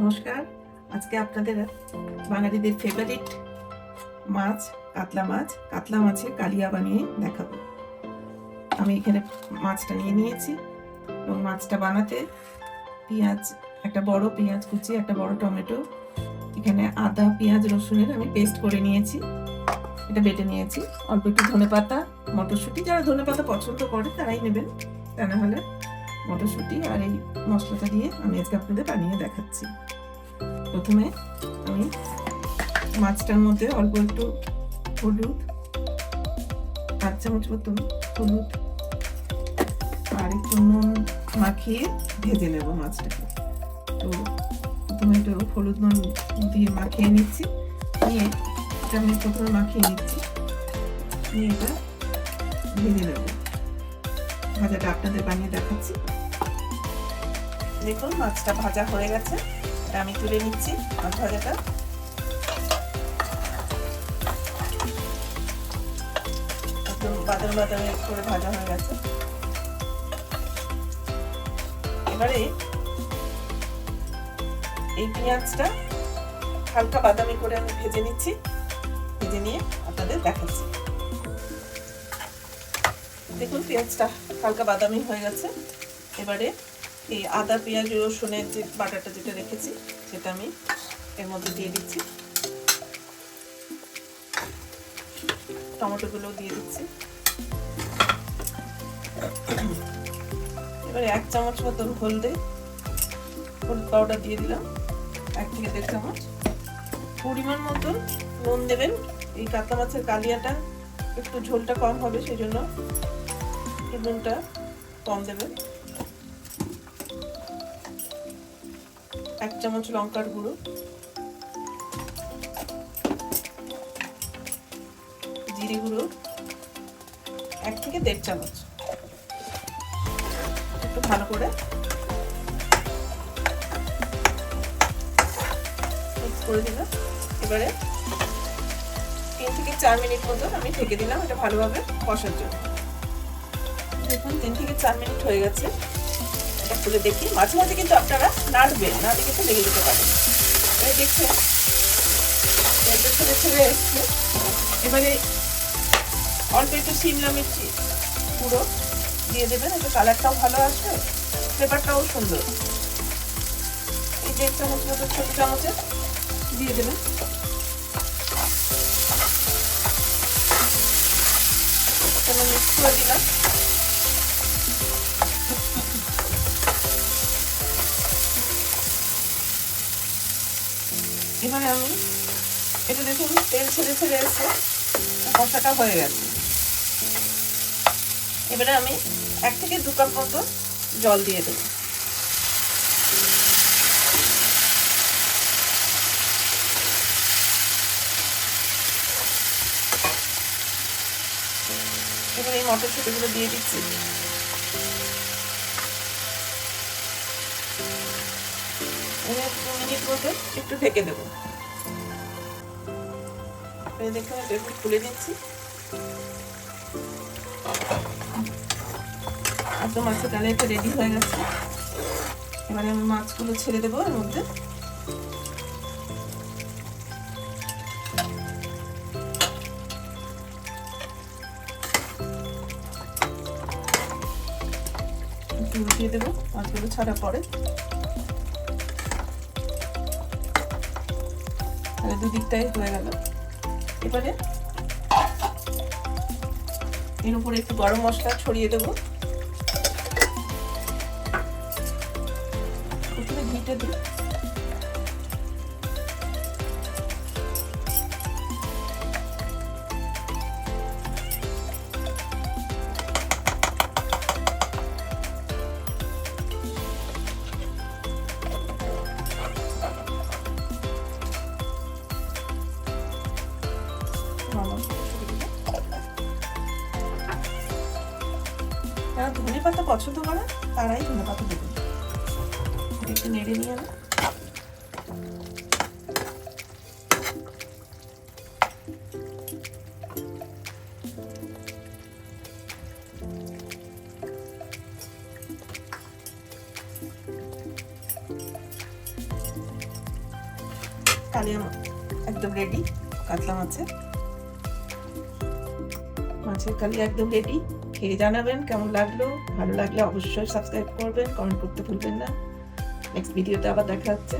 নমস্কার। আজকে আপনাদের বাঙালিদের ফেভারিট মাছ, কাতলা মাছ। কাতলা মাছে কালিয়া বানিয়ে দেখাবো। আমি এখানে মাছটা নিয়ে নিয়েছি এবং মাছটা বানাতে পেঁয়াজ, একটা বড় পেঁয়াজ কুচি, একটা বড় টমেটো, এখানে আদা, পেঁয়াজ, রসুনের আমি পেস্ট করে নিয়েছি। এটা বেটে নিয়েছি। অল্প একটু ধনে পাতা মটরশুঁটি, যারা ধনে পাতা পছন্দ করে তারাই নেবেন। তা না হলে মটরশুঁটি আর এই মশলাটা দিয়ে আমি আজকে আপনাদের বানিয়ে দেখাচ্ছি। প্রথমে আমি মাছটার মধ্যে অল্প একটু হলুদ আট চামচ মতন হলুদ আর একটু নুন মাখিয়ে ভেজে নেব মাছটাকে। তো প্রথমে একটু হলুদ নুন দিয়ে মাখিয়ে নিচ্ছি। নিয়ে এটা আমি প্রথমে মাখিয়ে নিচ্ছি। নিয়ে এটা ভেজে নেব। ভাজাটা আপনাদের বানিয়ে দেখাচ্ছি। দেখুন, মাছটা ভাজা হয়ে গেছে। আমি তুলে নিচ্ছি, মাছ ভাজাটা। একদম বাদাম বাদামে করে ভাজা হয়ে গেছে। এবারে এই পেঁয়াজটা হালকা বাদামি করে আমি ভেজে নিচ্ছি। ভেজে নিয়ে আপনাদের দেখাচ্ছি। দেখুন, পেঁয়াজটা হালকা বাদামি হয়ে গেছে। এবারে এই আদা, পেঁয়াজ, রসুনের যে বাটাটা যেটা রেখেছি, সেটা আমি এর মধ্যে দিয়ে দিচ্ছি। টমেটোগুলো দিয়ে দিচ্ছি। এবারে এক চামচ মতন হলদে হলুদ পাউডার দিয়ে দিলাম, এক থেকে দেড় চামচ। পরিমাণ মতন নুন দেবেন। এই কাতলা মাছের কালিয়াটা একটু ঝোলটা কম হবে, সেই জন্য নুনটা কম দেবেন। এক চামচ লঙ্কার গুঁড়ো। জিরে গুঁড়ো। এক থেকে দেড় চামচ। একটু ভালো করে। করে দিলাম। এবারে তিন থেকে চার মিনিট মতন আমি ঢেকে দিলাম এটা ভালোভাবে কষার জন্য। দেখুন, তিন থেকে চার মিনিট হয়ে গেছে। খুলে দেখি। মাঝে মাঝে কিন্তু আপনারা নাড়বেন নাড়লে কিন্তু লেগে যেতে পারে। দেখছেন তেলটা ছেড়ে ছেড়ে এসছে। এবারে অল্প একটু শিমলা মির্চি পুরো দিয়ে দেবেন, এতে কালারটাও ভালো আসবে, ফ্লেভারটাও সুন্দর। এই দেড় চামচ মতো, ছোটো চামচের দিয়ে দেবেন। মিক্স করে দিলাম। এবারে আমি এটা দেখুন তেল ছেড়ে ছেড়ে এসে কষাটা হয়ে গেছে। এবারে আমি এক থেকে দু কাপ মতো জল দিয়ে দেবো। এবার এই মটরশুটিগুলো দিয়ে দিচ্ছি। একটু ঢেকে দেবো। দেখুন একটু খুলে দিচ্ছি একদম মাছের কালারটা রেডি হয়ে গেছে। এবারে আমি মাছগুলো ছেড়ে দেবো এর মধ্যে। উল্টিয়ে দেবো, মাছগুলো ছাড়া পরে। তাহলে দুদিকটাই হয়ে গেল। এবারে এর উপরে একটু গরম মশলা ছড়িয়ে দেবো। প্রথমে ঘিটা দিই। যারা ধনে পাতা পছন্দ করে, তারাই ধনে পাতা দেবেন একটু নেড়ে নিয়ে আমি কালিয়া একদম রেডি কাতলা মাছের। মাছের কালি একদম রেডি খেয়ে জানাবেন কেমন লাগল। ভালো লাগলে অবশ্যই সাবস্ক্রাইব করবেন কমেন্ট করতে ভুলবেন না। নেক্সট ভিডিওতে আবার দেখা হচ্ছে।